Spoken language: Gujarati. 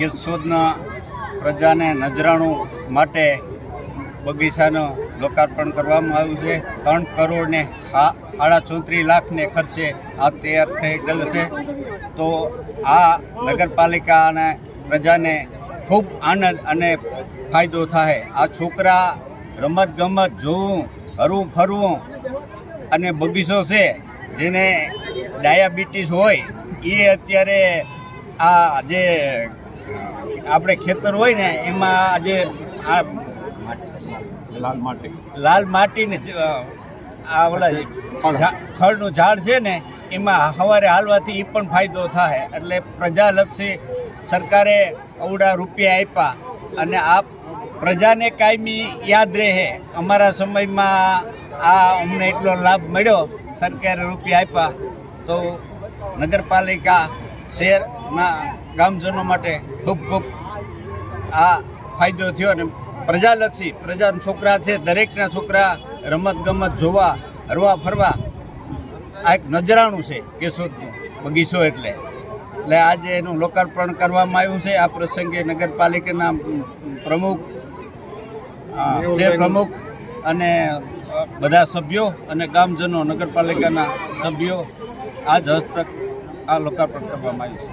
કેશોદના પ્રજાને નજરાણું માટે બગીચાનું લોકાર્પણ કરવામાં આવ્યું છે. ત્રણ કરોડને સાડા ચોત્રીસ લાખને ખર્ચે આ તૈયાર થઈ ગયેલ છે. તો આ નગરપાલિકા અને પ્રજાને ખૂબ આનંદ અને ફાયદો થાય. આ છોકરા રમત ગમત જોવું હરવું ફરવું અને બગીચો છે, જેને ડાયાબિટીસ હોય, એ અત્યારે આ જે આપણે ખેતર હોય ને એમાં આજે આ લાલ માટી. લાલ માટીને આ ઓલા ખડનું ઝાડ છે ને એમાં સવારે હાલવાથી એ પણ ફાયદો થાય. એટલે પ્રજાલક્ષી સરકારે અવડા રૂપિયા આપ્યા અને આ પ્રજાને કાયમી યાદ રહે. અમારા સમયમાં આ અમને એટલો લાભ મળ્યો. સરકારે રૂપિયા આપ્યા. તો નગરપાલિકા શહેરના ગામજનો માટે ખૂબ ખૂબ આ ફાયદો થયો અને પ્રજાલક્ષી પ્રજા છોકરા છે દરેકના છોકરા રમત ગમત જોવા હરવા ફરવા આ એક નજરાણું છે કેશોદનું બગીચો એટલે. એટલે આજે એનું લોકાર્પણ કરવામાં આવ્યું છે. આ પ્રસંગે નગરપાલિકાના પ્રમુખ શેર શહેર પ્રમુખ અને બધા સભ્યો અને ગામજનો નગરપાલિકાના સભ્યો આજ હસ્તક આ લોકાર્પણ કરવામાં આવ્યું છે.